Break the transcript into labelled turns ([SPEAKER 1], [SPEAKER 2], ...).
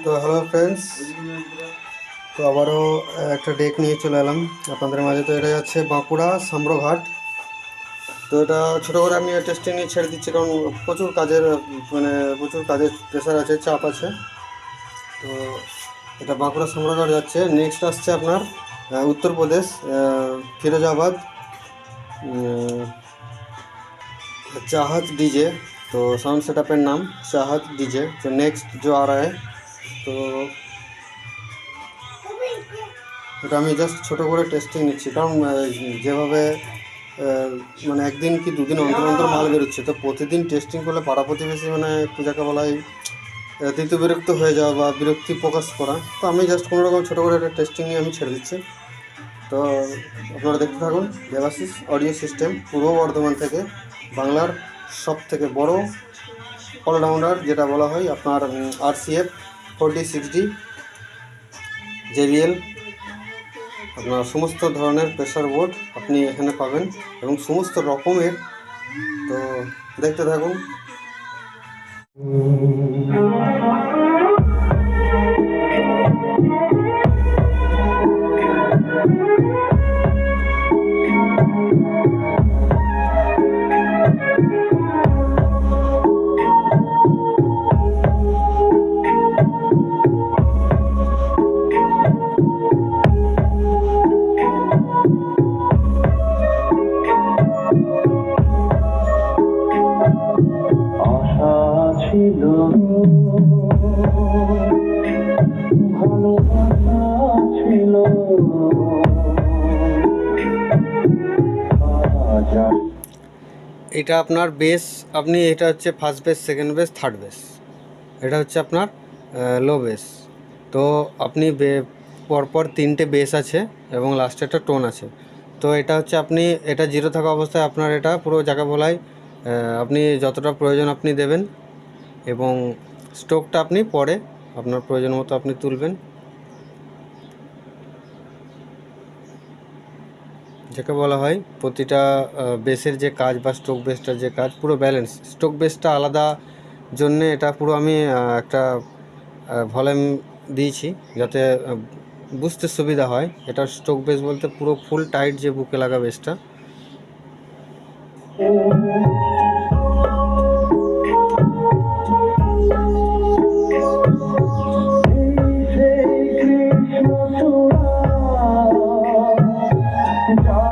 [SPEAKER 1] তো hello friends তো আবারও একটা ডেক নিয়ে চলে এলাম আপনাদের মাঝে তো এটা যাচ্ছে বাঁকুড়া সাম্রঘাট তো এটা ছোটো করে আমি টেস্টিং নিয়ে ছেড়ে দিচ্ছি কারণ প্রচুর কাজের মানে প্রচুর কাজের প্রেশার আছে চাপ আছে তো এটা বাঁকুড়া সাম্রঘাট যাচ্ছে নেক্সট আসছে আপনার আহ, উত্তরপ্রদেশ আহ, ফিরোজাবাদ উম, चाहत डीजे तो साउंड सेटअप नाम चाहत डीजे तो नेक्स्ट जो आ रहा है তো এটা আমি জাস্ট ছোটো করে টেস্টিং নিচ্ছি। কারণ যেভাবে মানে একদিন কি দুদিন অন্তর অন্তর মাল বেরোচ্ছে তো প্রতিদিন টেস্টিং করলে পাড়া প্রতিবেশী মানে একটু যাকে বলা হয় আহ, বিরক্ত হয়ে যাওয়া বা বিরক্তি প্রকাশ করা। তো আমি জাস্ট কোনো রকম ছোটো করে একটা টেস্টিং নিয়ে আমি ছেড়ে দিচ্ছি। তো আপনারা দেখতে থাকুন দেবাশিস অডিও সিস্টেম পূর্ব বর্ধমান থেকে বাংলার সব থেকে বড় অলরাউন্ডার যেটা বলা হয় আপনার আর ফোরটি সিক্সটি জেবিএল আপনার সমস্ত ধরনের প্রেসার বোর্ড আপনি এখানে পাবেন এবং সমস্ত রকমের, তো দেখতে থাকুন। এটা আপনার বেস, আপনি এটা হচ্ছে first base second base third base. এটা হচ্ছে আপনার লো বেস। তো আপনি পরপর তিনটে বেস আছে এবং লাস্টে একটা টোন আছে। তো এটা হচ্ছে আপনি, এটা জিরো থাকা অবস্থায় আপনার এটা পুরো যাকে বলাই আপনি যতটা প্রয়োজন আপনি দেবেন। এবং স্টোকটা আপনি পরে আপনার প্রয়োজন মতো আপনি তুলবেন। যাকে বলা হয় প্রতিটা বেসের যে কাজ বা স্ট্রোক বেসটার যে কাজ, পুরো ব্যালেন্স স্ট্রোক বেসটা আলাদা জন্যে এটা পুরো আমি একটা ভলিউম দিয়েছি যাতে বুঝতে সুবিধা হয়। এটা স্ট্রোক বেস বলতে পুরো ফুল টাইট যে বুকে লাগা বেসটা
[SPEAKER 2] and door.